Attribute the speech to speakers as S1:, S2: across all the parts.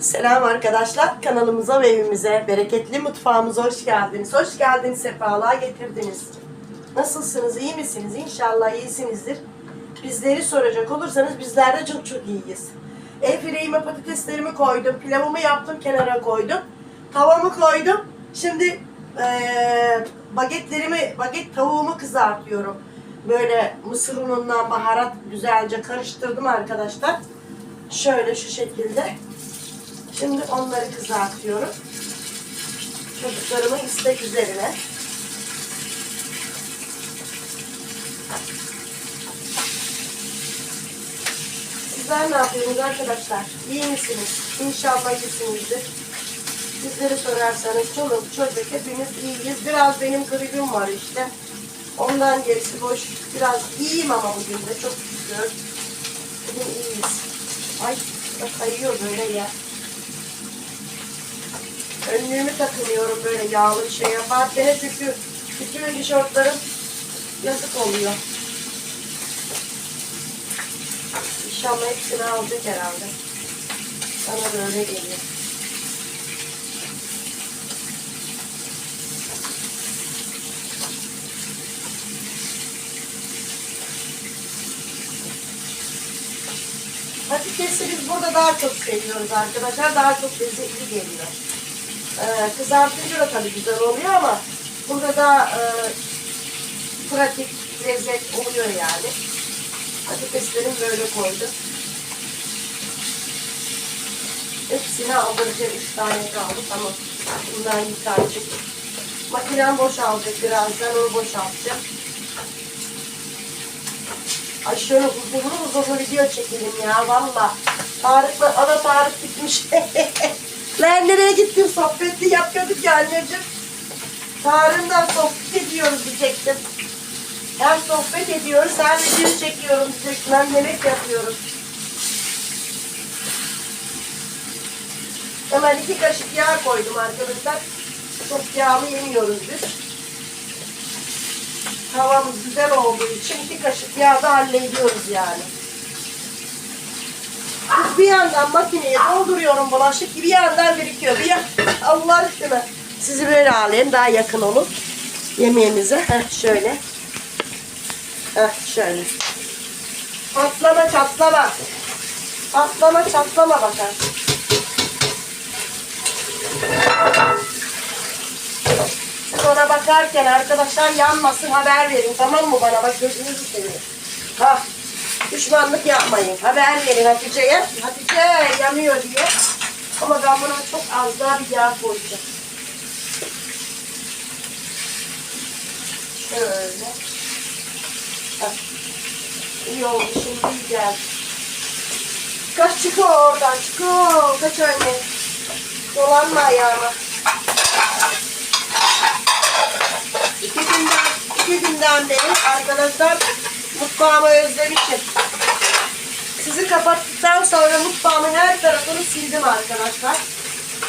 S1: Selam arkadaşlar. Kanalımıza ve evimize, bereketli mutfağımıza hoş geldiniz. Hoş geldiniz, sefalığa getirdiniz. Nasılsınız, iyi misiniz? İnşallah iyisinizdir. Bizleri soracak olursanız bizler de çok çok iyiyiz. El fileğime patateslerimi koydum, pilavımı yaptım, kenara koydum. Tavamı koydum. Şimdi eee, bagetlerimi, baget tavuğumu kızartıyorum. Böyle mısır unundan baharat güzelce karıştırdım arkadaşlar. Şöyle şu şekilde. Şimdi onları kızartıyorum. Çocuklarımın istek üzerine. Sizler ne yapıyorsunuz arkadaşlar? İyi misiniz? İnşallah iyisinizdir. Sizleri sorarsanız çoluk çocuk hepimiz iyiyiz. Biraz benim gribim var işte. Ondan gerisi boş. Biraz iyiyim ama bugün de çok şükür. Bugün iyiyiz. Ay kayıyor böyle ya. Önlüğümü takmıyorum böyle yağlı bir şey yaparken çünkü bütün tişörtlerim yazık oluyor. İnşallah hepsini alacak herhalde. Bana da öyle geliyor. Patatesi biz burada daha çok seviyoruz arkadaşlar. Daha çok lezzetli geliyor. Ee, kızartınca da tabii güzel oluyor ama burada daha e, pratik lezzet oluyor yani. Patateslerim böyle koydum. Hepsini aldıracağım. Üç tane kaldı. Tamam. Bundan yıkayacak. Makinem boşalacak birazdan. Onu boşaltacağım. Ay şöyle huzurlu huzurlu video çekelim ya valla. Tarık'la ana Tarık gitmiş. Lan nereye gittin sohbetli yapıyorduk ya anneciğim. Tarık'la sohbet ediyoruz diyecektim. Hem sohbet ediyoruz hem video çekiyorum diyecektim. Hem yemek yapıyoruz. Hemen iki kaşık yağ koydum arkadaşlar. Çok yağlı yemiyoruz biz. Tavamız güzel olduğu için iki kaşık yağ da hallediyoruz yani. Bir yandan makineye dolduruyorum bulaşık bir yandan birikiyor. Bir yan... Allah aşkına. Sizi böyle alayım daha yakın olun. Yemeğimize. Heh, şöyle. Heh, şöyle. Patlama çatlama. Patlama çatlama bakar. Sonra bakarken arkadaşlar yanmasın haber verin tamam mı bana bak gözünüzü seveyim. Ha düşmanlık yapmayın haber verin Hatice'ye. Hatice yanıyor diye. Ama ben buna çok az daha bir yağ koyacağım. Şöyle. Hah. İyi oldu şimdi geldi. Kaç çıkıyor oradan çıkıyor. Kaç anne. Dolanma ayağıma. İki günden, iki günden beri arkadaşlar mutfağımı özlemişim. Sizi kapattıktan sonra mutfağımın her tarafını sildim arkadaşlar.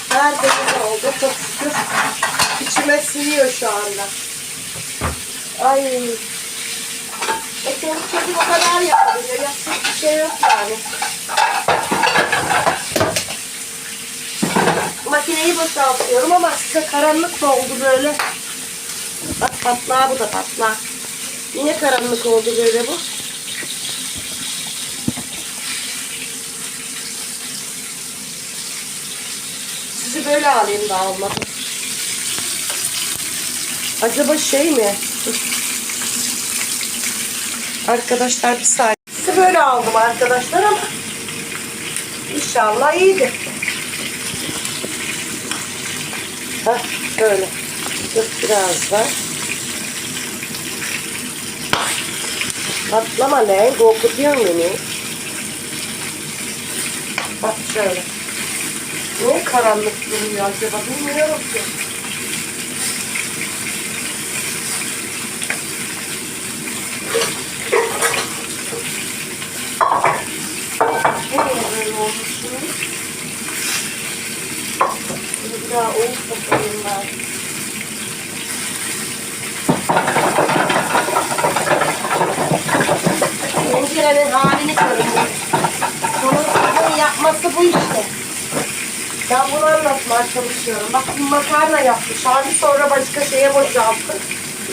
S1: Her tarafı oldu çok şükür. İçime siniyor şu anda. Ay. E çocuk o kadar yapabiliyor. Yapacak bir şey yok yani. Makineyi boşaltıyorum ama size karanlık da oldu böyle. Bak patlağı bu da patlağı. Yine karanlık oldu böyle bu. Sizi böyle alayım daha olmadı. Acaba şey mi? Arkadaşlar bir saniye. Sizi böyle aldım arkadaşlar ama inşallah iyidir. Hah böyle. Dur biraz da. Patlama lan korkutuyorsun beni. Bak şöyle. Niye karanlık duruyor acaba bilmiyorum ki. Nereye böyle olmuş şimdi? Bir daha Tencerenin halini görün. Bunun bunun yapması bu işte. Ben bunu anlatmaya çalışıyorum. Bak bir makarna yapmış. Abi sonra başka şeye boşalttı.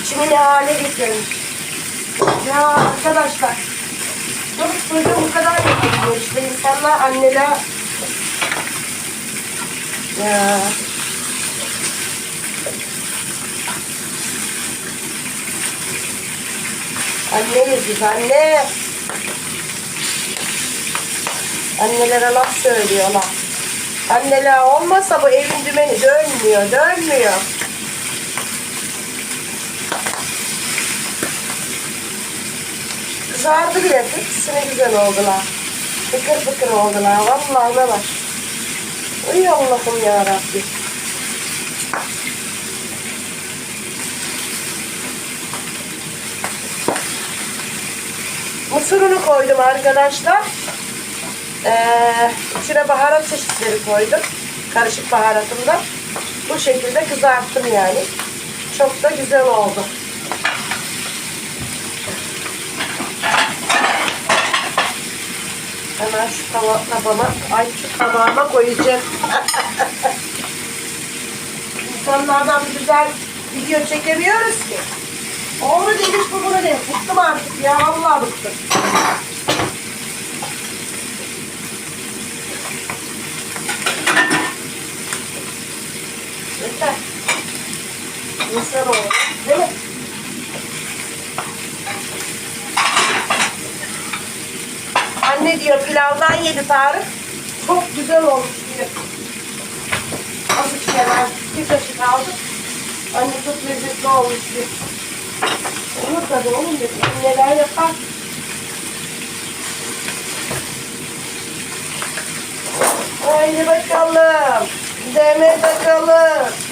S1: İçini ne hale getirmiş. Ya arkadaşlar. Çocuk çocuğu bu kadar yapabiliyor işte. insanlar anneler ya. Anneyiz biz anne. Annelere laf söylüyorlar. Anneler olmasa bu evin dümeni dönmüyor, dönmüyor. Kızardı bile kız. Ne güzel oldular. Fıkır fıkır oldular. Vallahi ne var. Uy Allah'ım ya Rabbi. Mısır unu koydum arkadaşlar. Ee, içine baharat çeşitleri koydum. Karışık baharatımda. Bu şekilde kızarttım yani. Çok da güzel oldu. Hemen şu tava, tabama, ay şu tabağıma koyacağım. İnsanlardan güzel video çekemiyoruz ki. Onu demiş bu bunu demiş. Bıktım artık ya vallahi bıktım. İnsan oldu. Değil mi? Anne diyor pilavdan yedi Tarık. Çok güzel olmuş diyor. Azıcık hemen bir kaşık aldım. Anne çok lezzetli olmuş diyor. Olur tabii oğlum dedi. Neler yapar? Haydi bakalım. Deme bakalım.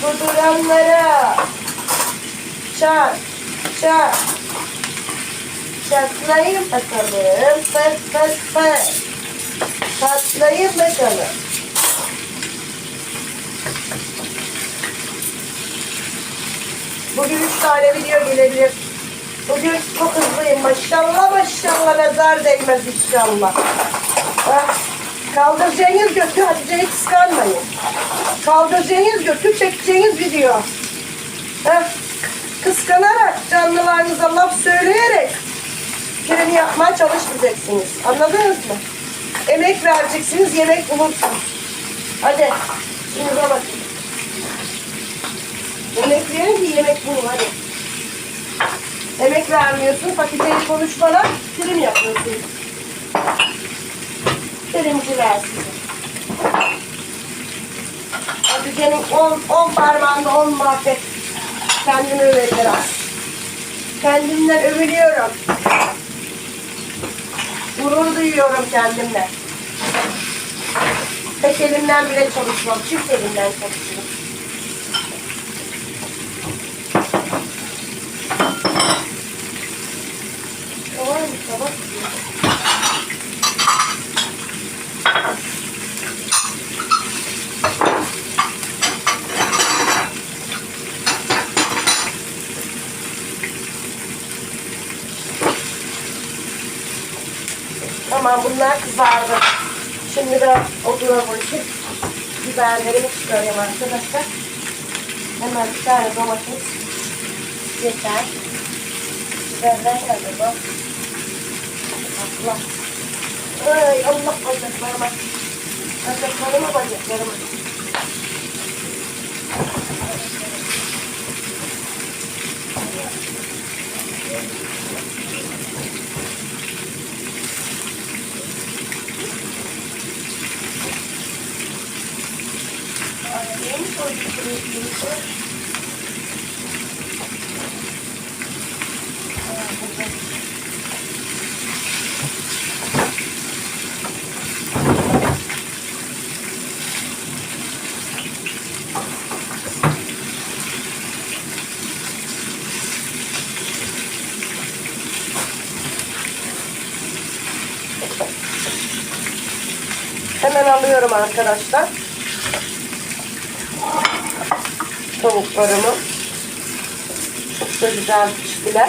S1: Kuduranlara. Çak, çak. Çatlayın bakalım. Fıs fıs fıs. Çatlayın bakalım. Bugün üç tane video gelebilir. Bugün çok hızlıyım. Maşallah maşallah nazar değmez inşallah. Ha? Kaldıracağınız götü Hatice'yi kıskanmayın. Kaldıracağınız götü çekeceğiniz video. Ha? Kıskanarak canlılarınıza laf söyleyerek prim yapmaya çalışmayacaksınız. Anladınız mı? Emek vereceksiniz, yemek bulursunuz. Hadi. Şimdi bakın. Emek verin ki yemek bulun hadi. Emek vermiyorsun, fakülteyi konuşmadan prim yapıyorsun. Primciler size. Hatice'nin on, on parmağında on marifet. Kendimi öveceğim. Kendimden övülüyorum. Gurur duyuyorum kendimle. Tek elimden bile çalışmam. Çift elimden çalışıyorum. Tamam mı? Tamam. Tamam bunlar kızardı. Şimdi ben oduna koyayım. Biberlerimi çıkarayım arkadaşlar. Hemen bir tane domates yeter. Biberler nerede bu? Allah. Ay Allah bacaklarıma. Bacaklarıma bacaklarıma. O yıkırıklığı? Hemen alıyorum arkadaşlar. tavuklarımı. Çok da güzel piştiler.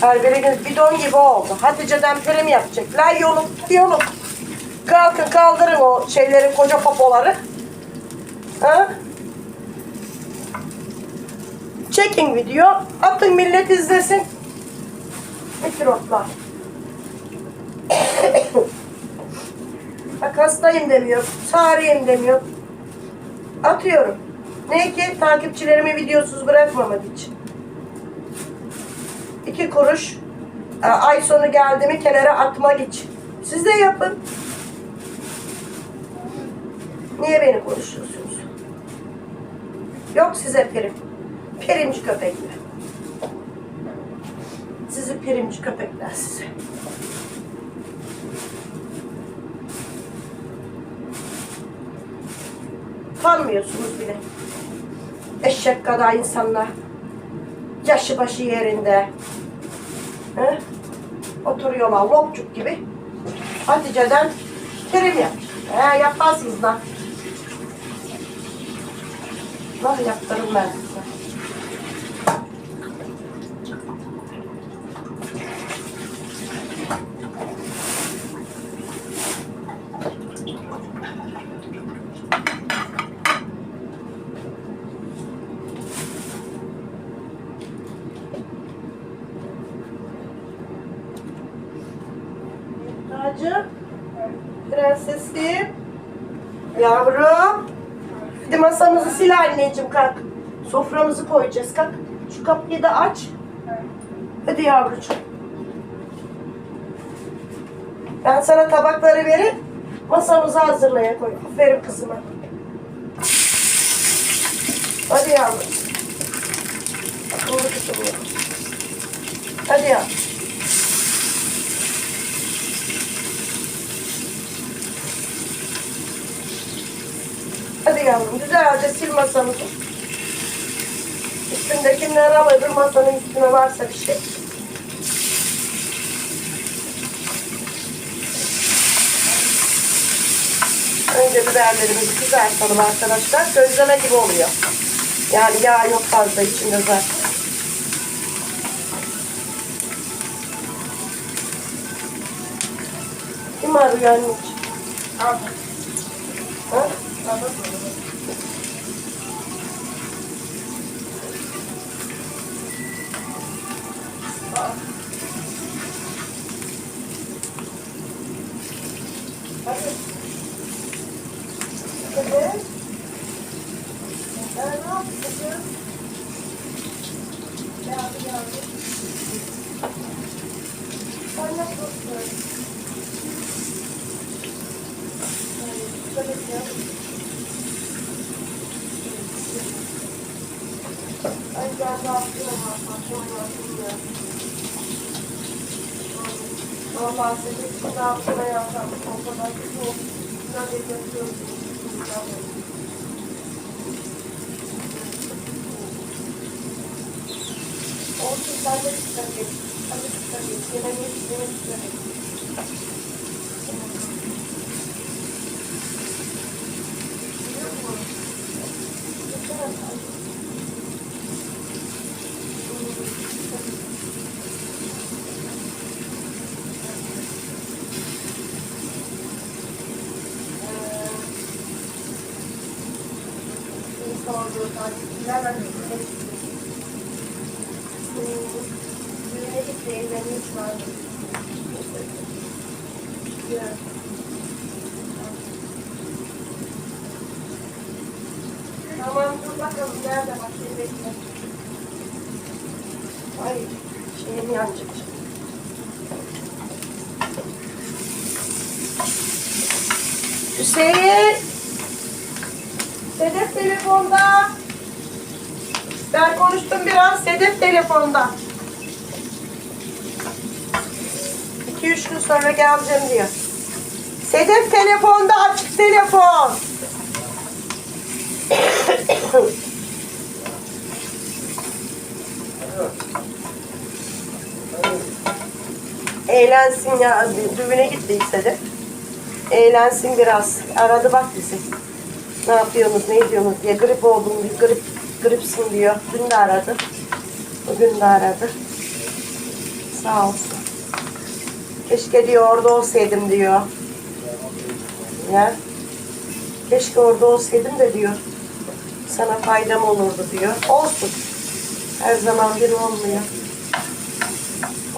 S1: Kalberiniz bidon gibi oldu. Hatice'den prim yapacak. La yolun. Kalkın kaldırın o şeyleri, koca popoları. Ha? Çekin video. Atın millet izlesin. Mikroflar. Bak hastayım demiyor. Sarıyım demiyor. Atıyorum. Ne ki takipçilerimi videosuz bırakmamak için. İki kuruş e, ay sonu geldi mi kenara atmak için. Siz de yapın. Niye beni konuşuyorsunuz? Yok size prim. Primci köpekler. Sizi primci köpekler size. Tanmıyorsunuz bile. Eşek kadar insanlar. Yaşı başı yerinde. He? Oturuyorlar lopçuk gibi. Hatice'den prim yap. He yaparsınız lan. Lan yaptırım ben size. Tacım. Prensesim. Yavrum. Hadi masamızı sil anneciğim kalk. Soframızı koyacağız kalk. Şu kapıyı da aç. Hadi yavrucuğum. Ben sana tabakları verip masamızı hazırlaya koy. Aferin kızıma. Hadi yavrum. Akıllı ya. Hadi yavrum. Hadi yavrum güzelce sil masamızı. Üstündekileri al öbür masanın üstüne varsa bir şey. Önce biberlerimizi kızartalım arkadaşlar. Közleme gibi oluyor. Yani yağ yok fazla içinde zaten. Kim arıyor anneciğim? Ha? Hadi. Hadi. Ee, ne yapıyorsun? Geldi geldi. Sen ne yapıyorsun? Hadi, dikkat et ya. Ay ben de atlıyorum ha, sonra atlıyorum. Vallahi size şimdi altına yapsam o kadar çok güzel bir yapıyorum. Olsun sen de dikkat et. Hadi dikkat et. Yemeğe yemeğe dikkat et. Biliyor musun? Dikkat et. Seni sorduğu takipçiler ben de düğüne gittim. Düğüne gitti, evlenmiş vardı. Evet. Tamam dur bakalım nerede bak seni bekle. Ay şeyim yanacak. Hüseyin. Sedef telefonda. Ben konuştum biraz. Sedef telefonda. 2-3 gün sonra geleceğim diyor. Sedef telefonda açık telefon. Eğlensin ya. Düğüne gitti Sedef. Eğlensin biraz. Aradı bak bizi. Ne yapıyorsunuz, ne ediyorsunuz diye. Grip oldum, grip, gripsin diyor. Dün de aradı. Bugün de aradı. Sağ olsun. Keşke diyor orada olsaydım diyor. Ya. Keşke orada olsaydım da diyor. Sana faydam olurdu diyor. Olsun. Her zaman bir olmuyor.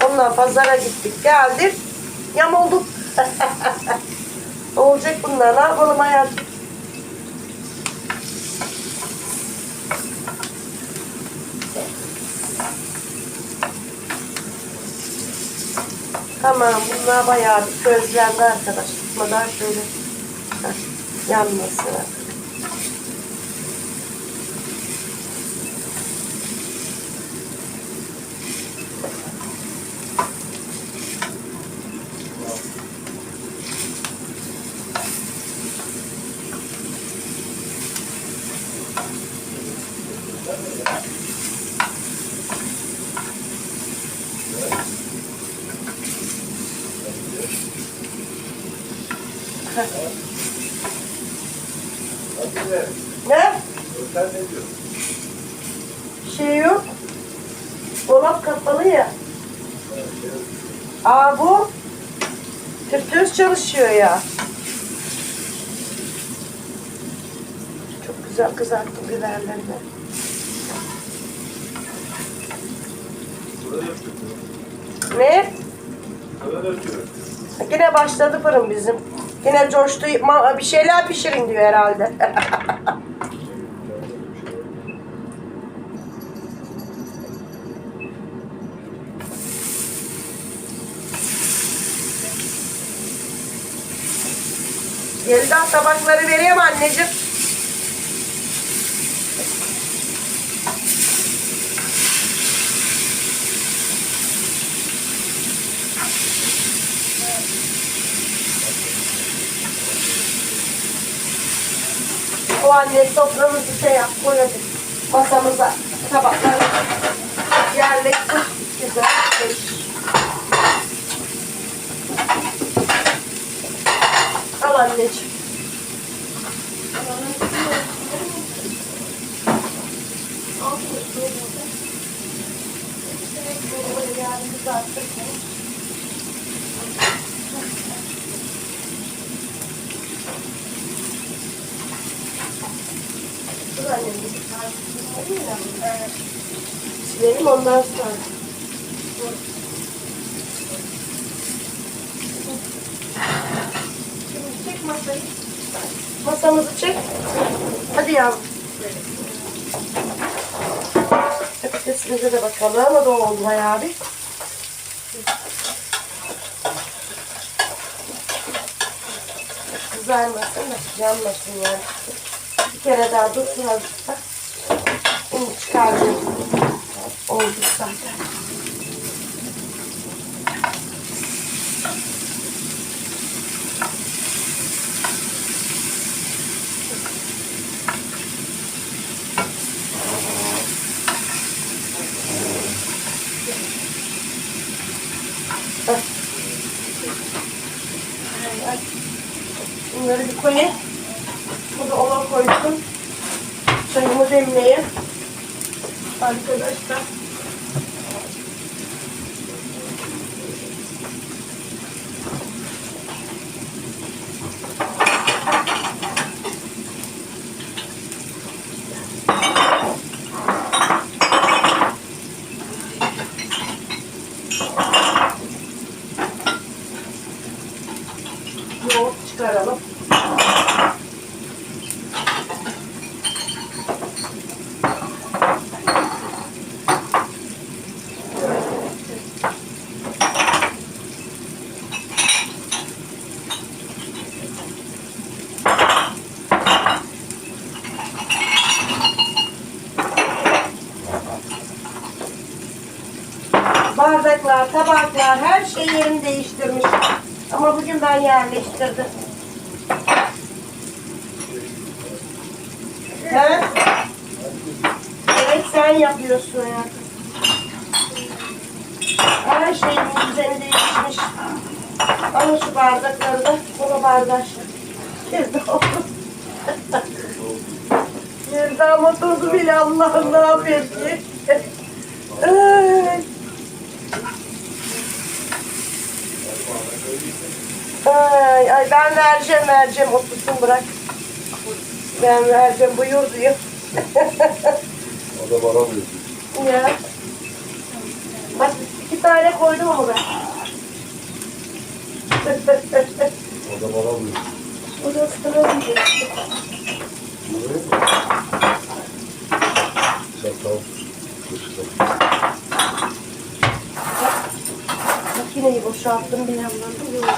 S1: Onunla pazara gittik geldik. Yamulduk. Olacak bunlar. Ne yapalım hayat? Tamam bunlar bayağı bir közlendi arkadaş. Tutmadan şöyle yanmasın. Ne? Bir şey yok. Dolap kapalı ya. Aa bu tüptöz çalışıyor ya. Çok güzel kızarttım biberlerini. Ne? Yine başladı fırın bizim. Yine coştu. Bir şeyler pişirin diyor herhalde. Yelda tabakları vereyim anneciğim. O anne soframızı şey yap, koy hadi. Masamıza tabakları yerleştir. Güzel. Al anneciğim. Dur annem, bir Silelim ondan sonra. Şimdi çek masayı. Masamızı çek. Hadi yavrum. Patatesimize de bakalım. O da oldu bayağı bir. Kızarmasın da yanmasın yani. Bir kere daha dursun azıcık da. Bunu çıkaracağım. Oldu zaten. Arkadaşlar. Yoğurt çıkaralım. Bardaklar, tabaklar, her şey yerini değiştirmiş. Ama bugün yerleştirdim. He? Evet sen yapıyorsun hayatım. Her şeyin düzeni değişmiş. Ama şu bardakları da bunu bardaş. Girdama tozu bile Allah'ım ne yapayım ki? Ay. Ay, ben vereceğim vereceğim otursun bırak. Ben vereceğim buyur diyor.
S2: O da bana buyurdu.
S1: Ya. Bak iki tane koydum ama ben.
S2: O da bana buyurdu.
S1: o da sana diyor.
S2: Buyurdu mu?
S1: Makineyi boşalttım bir yandan da.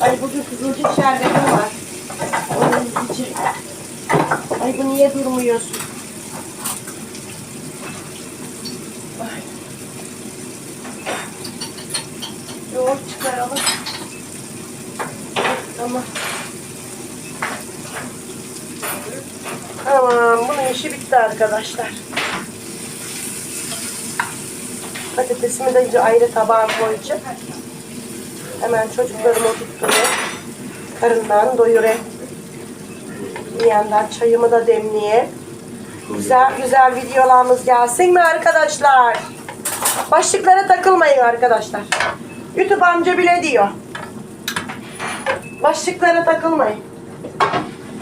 S1: Ay bugün kızılcık şerbetim var. Onun için. Ay bu niye durmuyorsun? Ay. Yoğurt çıkaralım. Tamam. Tamam bunun işi bitti arkadaşlar. Patatesimi de ayrı tabağa koyacağım. Hemen çocuklarımı oturtturuyor. Karından doyurayım. Bir yandan çayımı da demleyeyim. Güzel güzel videolarımız gelsin mi arkadaşlar? Başlıklara takılmayın arkadaşlar. YouTube amca bile diyor. Başlıklara takılmayın.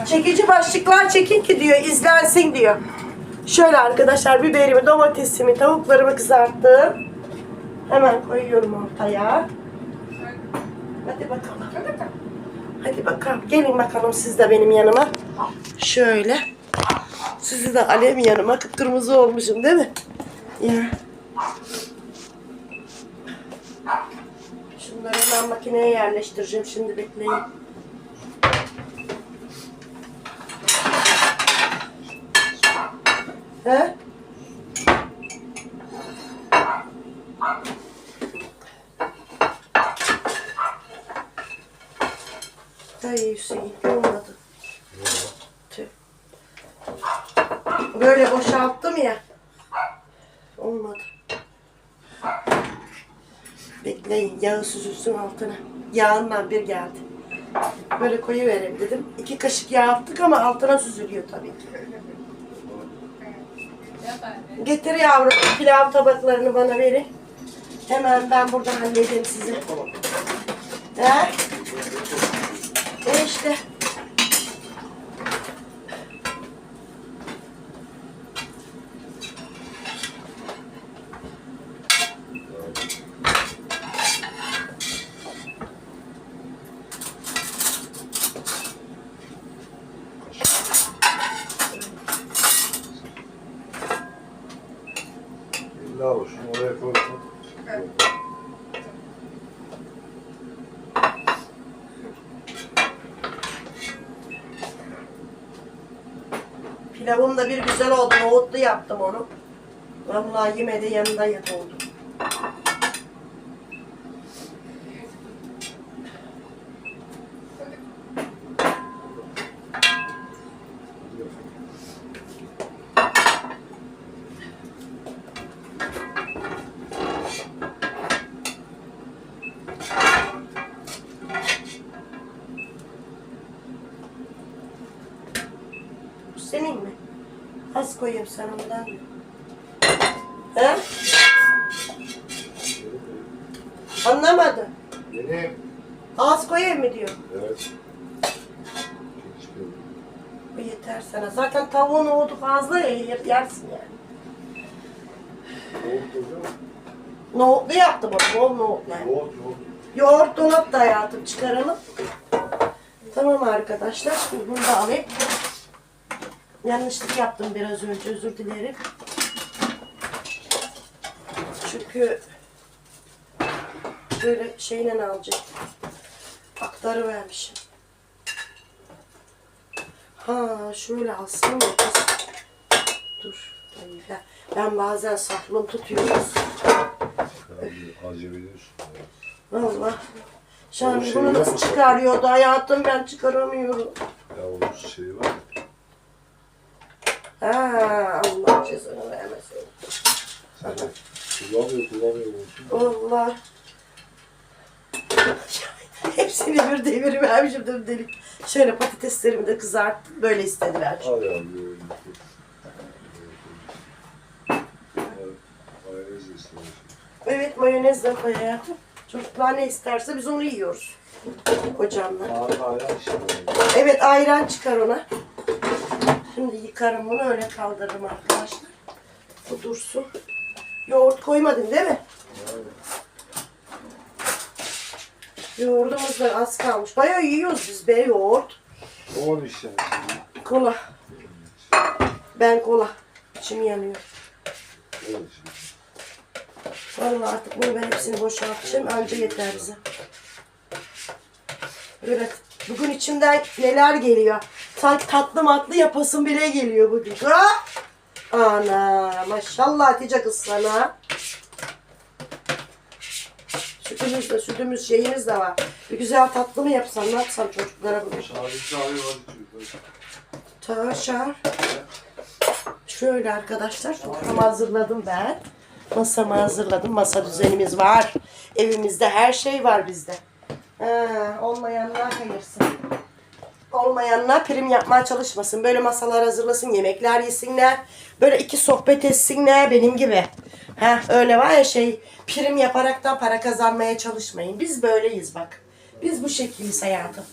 S1: Çekici başlıklar çekin ki diyor, izlensin diyor. Şöyle arkadaşlar biberimi, domatesimi, tavuklarımı kızarttım. Hemen koyuyorum ortaya. Hadi bakalım. Hadi bakalım. Gelin bakalım siz de benim yanıma. Şöyle. Sizi de alev yanıma. Kıpkırmızı olmuşum değil mi? Ya. Şunları hemen makineye yerleştireceğim. Şimdi bekleyin. He? Ay Hüseyin olmadı. Böyle boşalttım ya. Olmadı. Bekleyin yağı süzülsün altına. Yağından bir geldi. Böyle koyu vereyim dedim. İki kaşık yağ attık ama altına süzülüyor tabii ki. Getir yavrum pilav tabaklarını bana verin. Hemen ben buradan halledeyim sizi. He? İşte.
S2: Şunu oraya koysun.
S1: Pilavım da bir güzel oldu. Nohutlu yaptım onu. Vallahi yemedi yanında yat oldu. Bu senin mi? Sana ondan. He? Anlamadım.
S2: Yeni.
S1: Az koyayım mı diyor.
S2: Evet.
S1: Bu yeter sana. Zaten tavuğun oldu fazla ya yer- yersin yani. Nohutlu yaptım onu. Bol nohutlu.
S2: Yoğurt, yoğurt.
S1: Yoğurt donat da hayatım çıkaralım. Tamam arkadaşlar. Şimdi bunu da alayım. Yanlışlık yaptım biraz önce. Özür dilerim. Çünkü böyle şeyle alacak. Aktarı vermişim. Ha şöyle alsın mı kız? Dur. Ben, ben bazen saflığım tutuyoruz.
S2: Yani acı biliyorsun.
S1: Valla. Şahane
S2: şey
S1: bunu nasıl çıkarıyordu hayatım ben çıkaramıyorum.
S2: Ya onun şeyi var. ya,
S1: Ha Allah cezanı vermesin.
S2: De kullanmıyor, kullanmıyor.
S1: Allah. Hepsini bir devir vermişim dur delik. Şöyle patateslerimi de kızarttım. Böyle istediler.
S2: böyle. Evet, Mayonez de istemiş.
S1: Evet mayonez de koy hayatım. Çocuklar ne isterse biz onu yiyoruz. Hocamla.
S2: Ağır ayran işte.
S1: Evet ayran çıkar ona. Şimdi yıkarım bunu öyle kaldırırım arkadaşlar. Bu dursun. Yoğurt koymadın değil mi? Yoğurdumuz da az kalmış. Bayağı yiyoruz biz be yoğurt.
S2: On işte.
S1: Kola. Ben kola. İçim yanıyor.
S2: Evet.
S1: Vallahi artık bunu ben hepsini boşaltacağım. Anca yeter bize. Evet. Bugün içimden neler geliyor. Sanki tatlı matlı yapasım bile geliyor bugün. Ha? Ana maşallah Hatice kız sana. Sütümüz de sütümüz şeyimiz de var. Bir güzel tatlı mı yapsam ne yapsam çocuklara
S2: çocuklar.
S1: Taşar. Şöyle arkadaşlar soframı hazırladım ben. Masamı hazırladım. Masa düzenimiz var. Evimizde her şey var bizde. Ha, olmayanlar kayırsın. Olmayanlar prim yapmaya çalışmasın. Böyle masalar hazırlasın, yemekler yesinler. Böyle iki sohbet etsinler benim gibi. Ha, öyle var ya şey prim yaparaktan para kazanmaya çalışmayın. Biz böyleyiz bak. Biz bu şekiliz hayatım.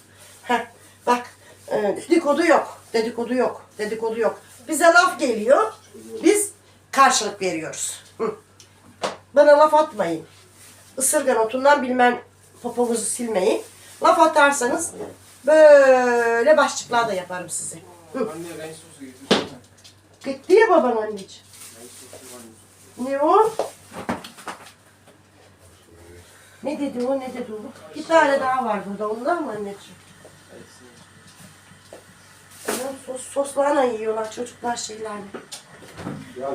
S1: Ha, bak e, dedikodu yok. Dedikodu yok. Dedikodu yok. Bize laf geliyor. Biz karşılık veriyoruz. Bana laf atmayın. Isırgan otundan bilmem poponuzu silmeyin. Laf atarsanız böyle başlıklar da yaparım size. Hı.
S3: Anne renk sosu getirdim.
S1: Gitti ya baban anneciğim. Ne o? Ne dedi o ne dedi o? Bir tane daha var burada ondan mı anneciğim? Ya sos, soslarla yiyorlar çocuklar şeylerle.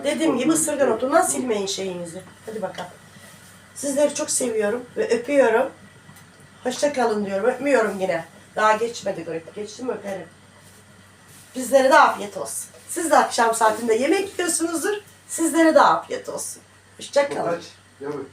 S1: Dediğim gibi ısırgan otundan silmeyin şeyinizi. Hadi bakalım. Sizleri çok seviyorum ve öpüyorum. Hoşça kalın diyorum. Öpmüyorum yine. Daha geçmedi garip. Geçti mi öperim. Bizlere de afiyet olsun. Siz de akşam saatinde yemek yiyorsunuzdur. Sizlere de afiyet olsun. Hoşça kalın.
S2: Gel buraya.